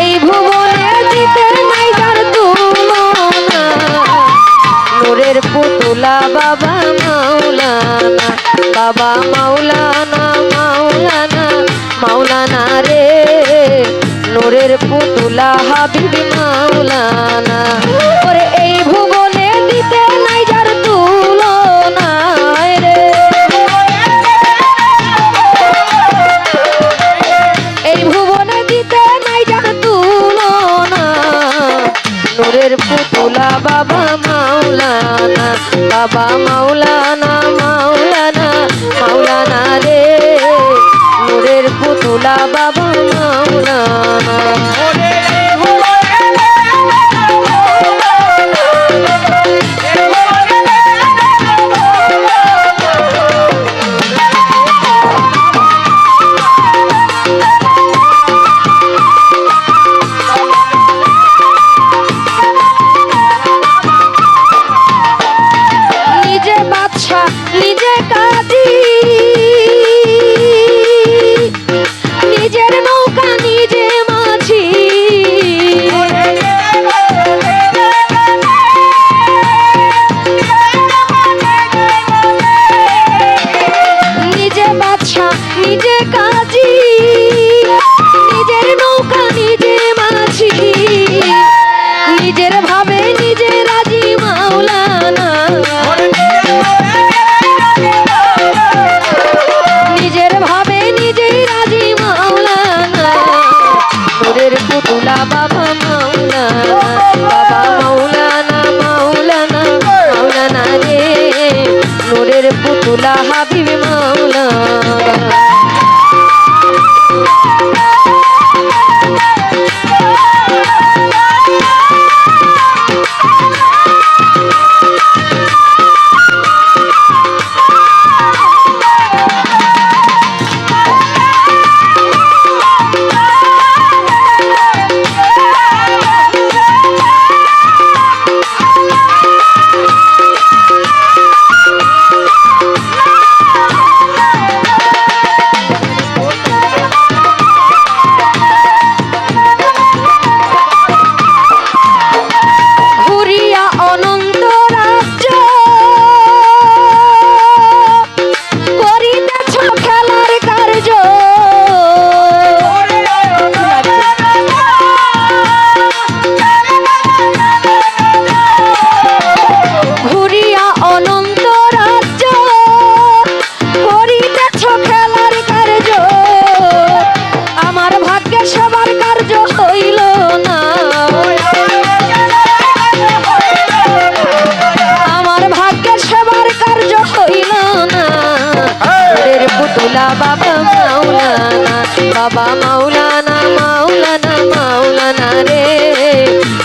এই পুতুলা বাবা মাওলানা বাবা মাওলানা মাওলানা রে। নূরের পুতুলা হাবিবি মাওলানা। ওরে এই ভুবনে দিতে Baba. Kula Babu. বাবা মাওলানা বাবা মাওলানা মাওলানা মাওলানা রে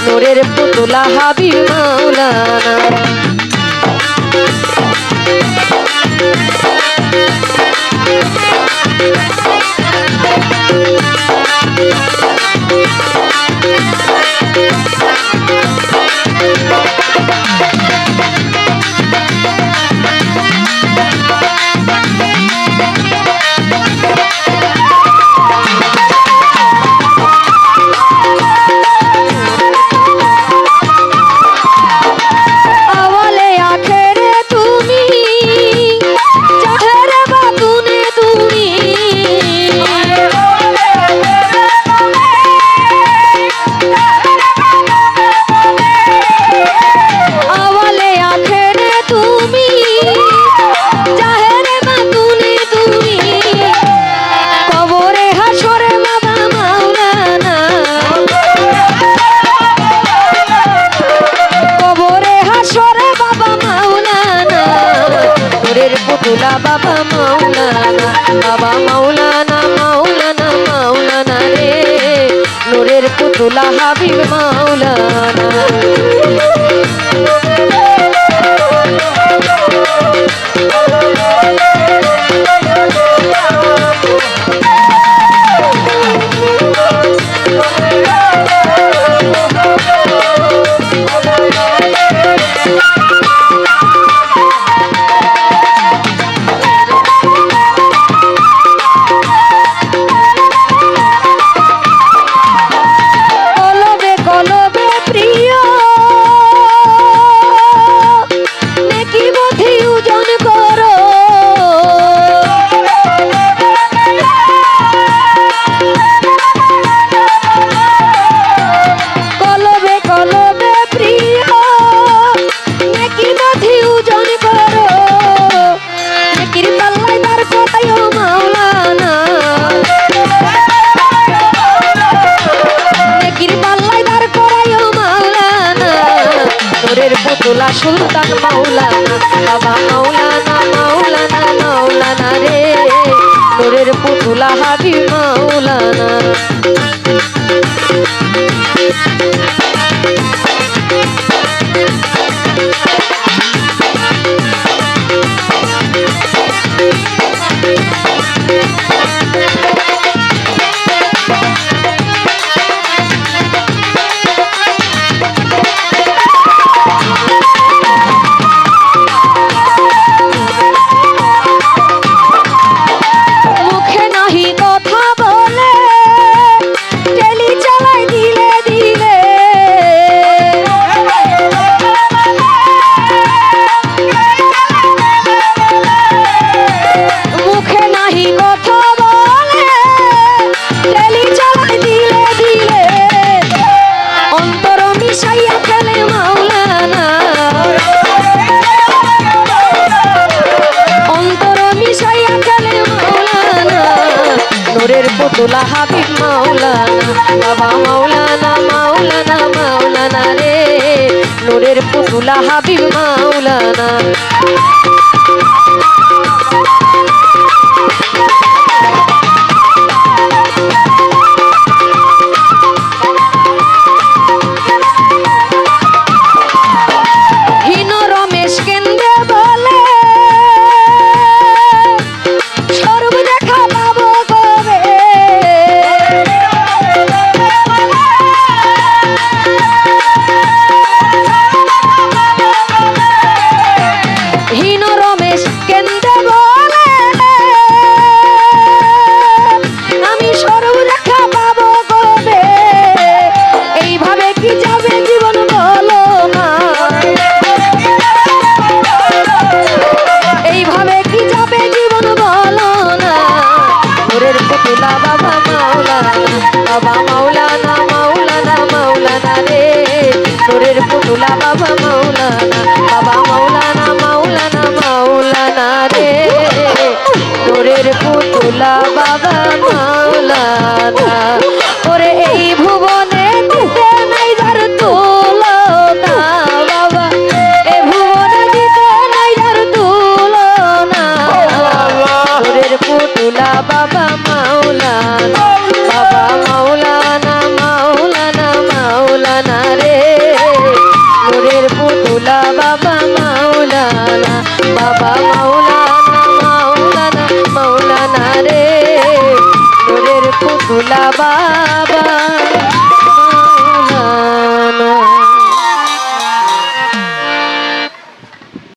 নূরের পুতুলা হাবি মাওলানা বাবা মাওলানা বাবা মাওলানা মাওলানা মাওলানা রে। নূরের পুতুলা হাবিব মাওলানা। সুলতান মাওলানা বাবা মাওলানা মাওলানা মাওলানা রে। নোরের পুতুলা হাবি মাওলানা। মুখে নূরের পুতুলা হাবিব মাওলানা বাবা মাওলানা মাওলানা মাওলানা রে। নূরের পুতুলা হাবিব মাওলানা। মৌলা বাবা মৌলানা বাবা মৌলানা মৌলানা মৌলানা রে। নোরের পুতুলা বাবা মৌলানা Bye.